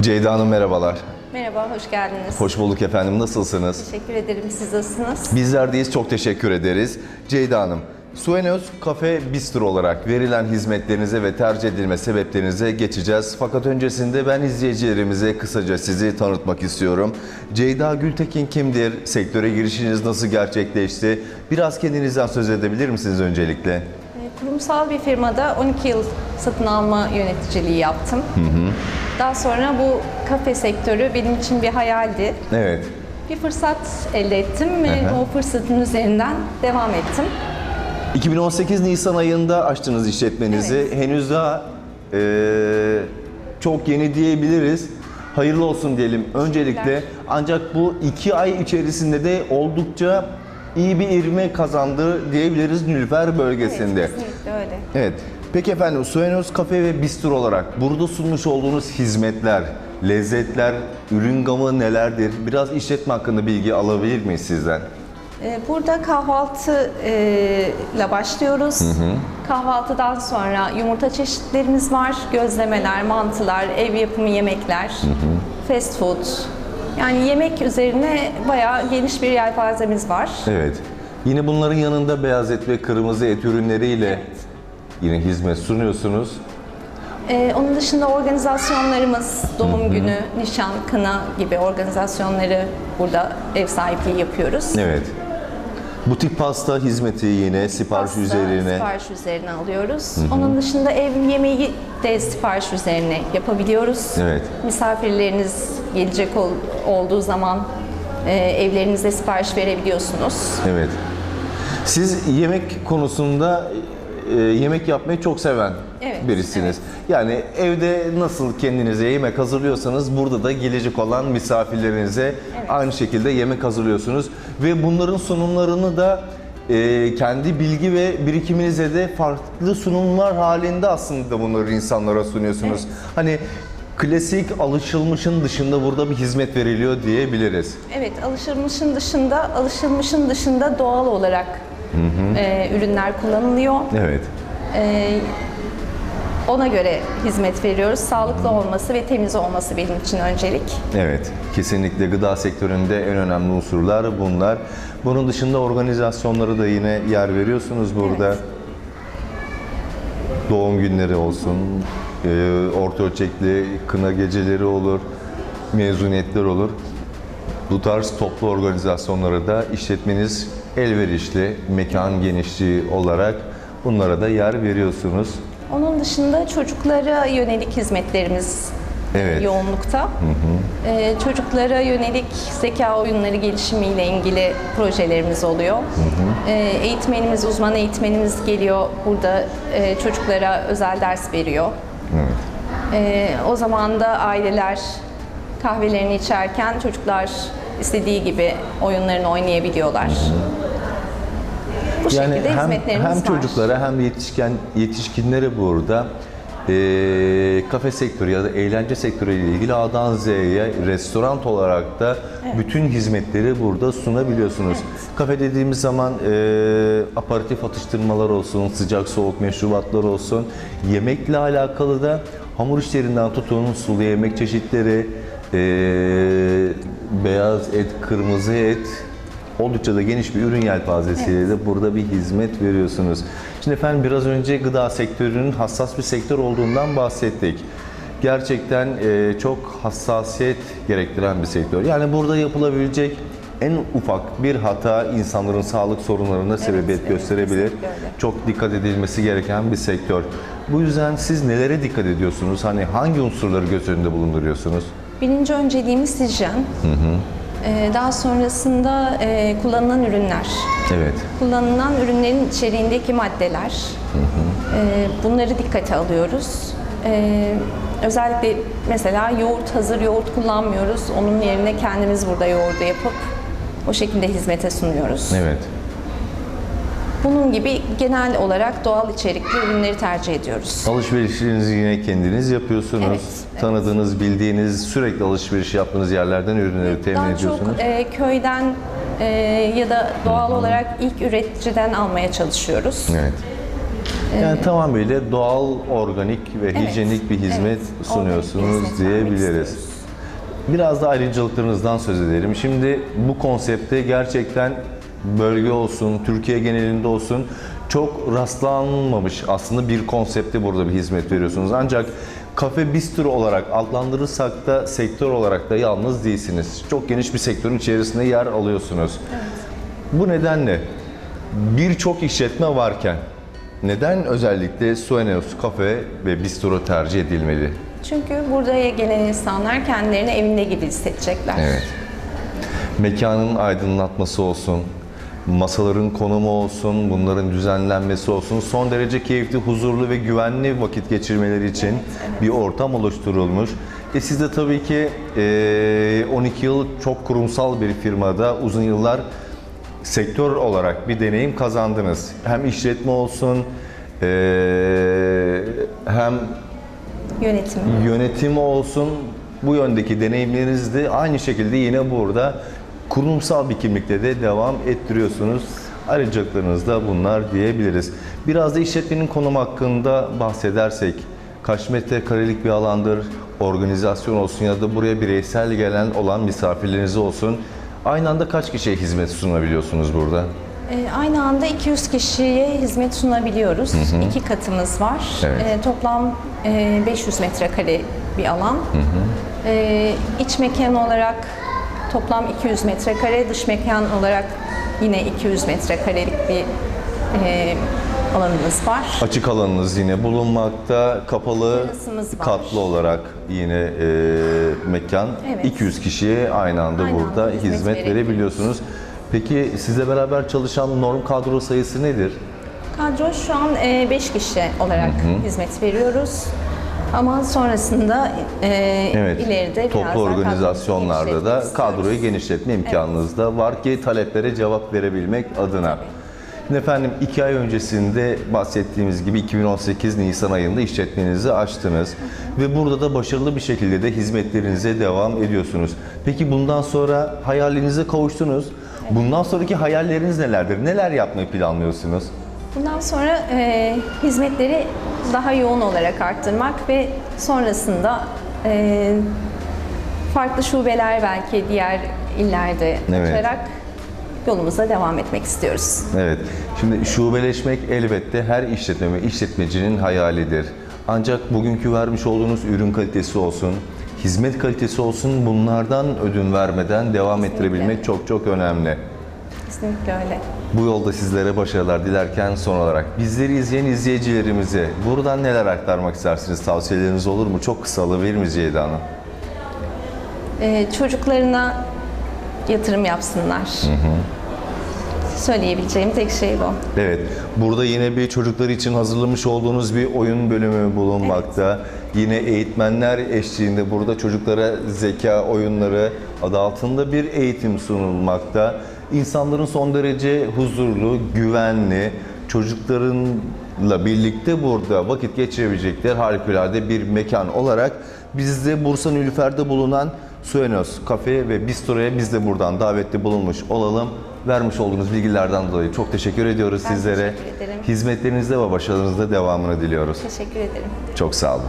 Ceyda Hanım merhabalar. Merhaba, hoş geldiniz. Hoş bulduk efendim. Nasılsınız? Teşekkür ederim. Siz nasılsınız? Bizler deyiz. Çok teşekkür ederiz. Ceyda Hanım, Suenos Cafe Bistro olarak verilen hizmetlerinize ve tercih edilme sebeplerinize geçeceğiz. Fakat öncesinde ben izleyicilerimize kısaca sizi tanıtmak istiyorum. Ceyda Gültekin kimdir? Sektöre girişiniz nasıl gerçekleşti? Biraz kendinizden söz edebilir misiniz öncelikle? Kurumsal bir firmada 12 yıl satın alma yöneticiliği yaptım. Daha sonra bu kafe sektörü benim için bir hayaldi. Evet. Bir fırsat elde ettim ve Aha. o fırsatın üzerinden devam ettim. 2018 Nisan ayında açtınız işletmenizi. Henüz daha eee, çok yeni diyebiliriz. Hayırlı olsun diyelim öncelikle. Ancak bu iki ay içerisinde de oldukça iyi bir ivme kazandı diyebiliriz Nülfer bölgesinde. Evet. Evet. Peki efendim Suenos Cafe ve Bistro olarak burada sunmuş olduğunuz hizmetler, lezzetler, ürün gamı nelerdir? Biraz işletme hakkında bilgi alabilir miyiz sizden? Ee, Burada kahvaltı e, ile başlıyoruz. Kahvaltıdan sonra yumurta çeşitlerimiz var. Gözlemeler, mantılar, ev yapımı yemekler, fast food. Yani yemek üzerine bayağı geniş bir yelpazemiz var. Evet. Yine bunların yanında beyaz et ve kırmızı et ürünleriyle Evet. Yine hizmet sunuyorsunuz. Ee, onun dışında organizasyonlarımız, doğum günü, nişan, kına gibi organizasyonları burada ev sahipliği yapıyoruz. Evet. Butik pasta hizmeti yine sipariş Pasta üzerine. Sipariş üzerine alıyoruz. Onun dışında ev yemeği de sipariş üzerine yapabiliyoruz. Evet. Misafirleriniz gelecek ol- olduğu zaman e, evlerinize sipariş verebiliyorsunuz. Evet. Siz yemek konusunda e, yemek yapmayı çok seven Evet, birisiniz. Yani evde nasıl kendinize yemek hazırlıyorsanız burada da gelecek olan misafirlerinize aynı şekilde yemek hazırlıyorsunuz ve bunların sunumlarını da e, kendi bilgi ve birikiminize de farklı sunumlar halinde aslında bunları insanlara sunuyorsunuz. Hani klasik alışılmışın dışında burada bir hizmet veriliyor diyebiliriz. Evet, alışılmışın dışında, alışılmışın dışında doğal olarak e, ürünler kullanılıyor. Evet. Ona göre hizmet veriyoruz. Sağlıklı olması ve temiz olması benim için öncelik. Evet, kesinlikle gıda sektöründe en önemli unsurlar bunlar. Bunun dışında organizasyonlara da yine yer veriyorsunuz burada. Evet. Doğum günleri olsun, e, orta ölçekli kına geceleri olur, mezuniyetler olur. Bu tarz toplu organizasyonlara da işletmeniz elverişli, mekan genişliği olarak bunlara da yer veriyorsunuz. Onun dışında çocuklara yönelik hizmetlerimiz Evet. yoğunlukta. Ee, çocuklara yönelik zeka oyunları gelişimiyle ilgili projelerimiz oluyor. Ee, eğitmenimiz, uzman eğitmenimiz geliyor burada e, çocuklara özel ders veriyor. Ee, o zaman da aileler kahvelerini içerken çocuklar istediği gibi oyunlarını oynayabiliyorlar. Bu Yani şekilde hem, hizmetlerimiz hem var. çocuklara hem yetişken yetişkinlere burada eee, kafe sektörü ya da eğlence sektörü ile ilgili A'dan Z'ye restoran olarak da bütün hizmetleri burada sunabiliyorsunuz. Kafe dediğimiz zaman eee aparatif atıştırmalar olsun, sıcak soğuk meşrubatlar olsun, yemekle alakalı da hamur işlerinden tutun, sulu yemek çeşitleri, eee, beyaz et, kırmızı et, Oldukça da geniş bir ürün yelpazesiyle de burada bir hizmet veriyorsunuz. Şimdi efendim biraz önce gıda sektörünün hassas bir sektör olduğundan bahsettik. Gerçekten e, çok hassasiyet gerektiren bir sektör. Yani burada yapılabilecek en ufak bir hata insanların sağlık sorunlarına sebebiyet evet, gösterebilir. Çok dikkat edilmesi gereken bir sektör. Bu yüzden siz nelere dikkat ediyorsunuz? Hani hangi unsurları göz önünde bulunduruyorsunuz? Birinci önceliğimiz hijyen. Ee, daha sonrasında e, kullanılan ürünler. Evet. Kullanılan ürünlerin içeriğindeki maddeler. Ee, bunları dikkate alıyoruz. Ee, özellikle mesela yoğurt, hazır yoğurt kullanmıyoruz. Onun yerine kendimiz burada yoğurdu yapıp o şekilde hizmete sunuyoruz. Evet. Bunun gibi genel olarak doğal içerikli ürünleri tercih ediyoruz. Alışverişinizi yine kendiniz yapıyorsunuz. Evet, evet. Tanıdığınız, bildiğiniz, sürekli alışveriş yaptığınız yerlerden ürünleri temin Daha ediyorsunuz. çok e, köyden e, ya da doğal olarak ilk üreticiden almaya çalışıyoruz. Evet. Yani tamamıyla doğal, organik ve Evet, hijyenik bir hizmet evet. sunuyorsunuz Organik hizmet diyebiliriz. Biraz da ayrıcalıklarınızdan söz edelim. Şimdi bu konsepte gerçekten bölge olsun, Türkiye genelinde olsun çok rastlanmamış aslında bir konsepte burada bir hizmet veriyorsunuz. Ancak kafe bistro olarak adlandırırsak da sektör olarak da yalnız değilsiniz. Çok geniş bir sektörün içerisinde yer alıyorsunuz. Bu nedenle birçok işletme varken neden özellikle Suenos Kafe ve Bistro tercih edilmeli? Çünkü buraya gelen insanlar kendilerini evinde gibi hissedecekler. Evet. Mekanın aydınlatması olsun, masaların konumu olsun, bunların düzenlenmesi olsun, son derece keyifli, huzurlu ve güvenli vakit geçirmeleri için bir ortam oluşturulmuş. E siz de tabii ki e, 12 yıl çok kurumsal bir firmada uzun yıllar sektör olarak bir deneyim kazandınız. Hem işletme olsun, e, hem Yönetim. yönetimi olsun bu yöndeki deneyimlerinizi de aynı şekilde yine burada kurumsal bir kimlikle de devam ettiriyorsunuz. Ayrıcalıklarınız da bunlar diyebiliriz. Biraz da işletmenin konumu hakkında bahsedersek kaç metrekarelik bir alandır, organizasyon olsun ya da buraya bireysel gelen olan misafirleriniz olsun. Aynı anda kaç kişiye hizmet sunabiliyorsunuz burada? E, Aynı anda 200 kişiye hizmet sunabiliyoruz. İki katımız var. Evet. E, toplam e, 500 metrekare bir alan. E, iç mekan olarak toplam 200 metrekare, dış mekan olarak yine 200 metrekarelik bir e, alanımız var. Açık alanınız yine bulunmakta, kapalı Terasımız var. katlı olarak yine e, mekan Evet. 200 kişiye aynı anda Aynı burada anda hizmet hizmet verebiliyorsunuz. Peki sizle beraber çalışan norm kadro sayısı nedir? Kadro şu an 5 kişi olarak hizmet veriyoruz. Ama sonrasında e, Evet. ileride Toplu organizasyonlarda da kadroyu genişletme imkanınız da var ki taleplere cevap verebilmek adına. Şimdi efendim iki ay öncesinde bahsettiğimiz gibi 2018 Nisan ayında işletmenizi açtınız. Ve burada da başarılı bir şekilde de hizmetlerinize devam ediyorsunuz. Peki bundan sonra hayalinize kavuştunuz. Bundan sonraki hayalleriniz nelerdir? Neler yapmayı planlıyorsunuz? Bundan sonra e, hizmetleri daha yoğun olarak arttırmak ve sonrasında e, farklı şubeler belki diğer illerde Evet. açarak yolumuza devam etmek istiyoruz. Evet. Şimdi şubeleşmek elbette her işletme ve işletmecinin hayalidir. Ancak bugünkü vermiş olduğunuz ürün kalitesi olsun, hizmet kalitesi olsun bunlardan ödün vermeden devam ettirebilmek çok çok önemli. Kesinlikle öyle. Bu yolda sizlere başarılar dilerken son olarak bizleri izleyen izleyicilerimize buradan neler aktarmak istersiniz? Tavsiyeleriniz olur mu? Çok kısa alabilir miyiz Ceyda Hanım? E, çocuklarına yatırım yapsınlar. Söyleyebileceğim tek şey bu. Evet, burada yine bir çocuklar için hazırlamış olduğunuz bir oyun bölümü bulunmakta. Yine eğitmenler eşliğinde burada çocuklara zeka oyunları adı altında bir eğitim sunulmakta. İnsanların son derece huzurlu, güvenli, çocuklarınla birlikte burada vakit geçirebilecekleri harikulade bir mekan olarak biz de Bursa Nilüfer'de bulunan Suenos Kafe ve Bistro'ya biz de buradan davetli bulunmuş olalım. Vermiş olduğunuz bilgilerden dolayı çok teşekkür ediyoruz Ben sizlere. teşekkür ederim. Hizmetlerinizde ve başarınızda devamını diliyoruz. Teşekkür ederim. Çok sağ olun.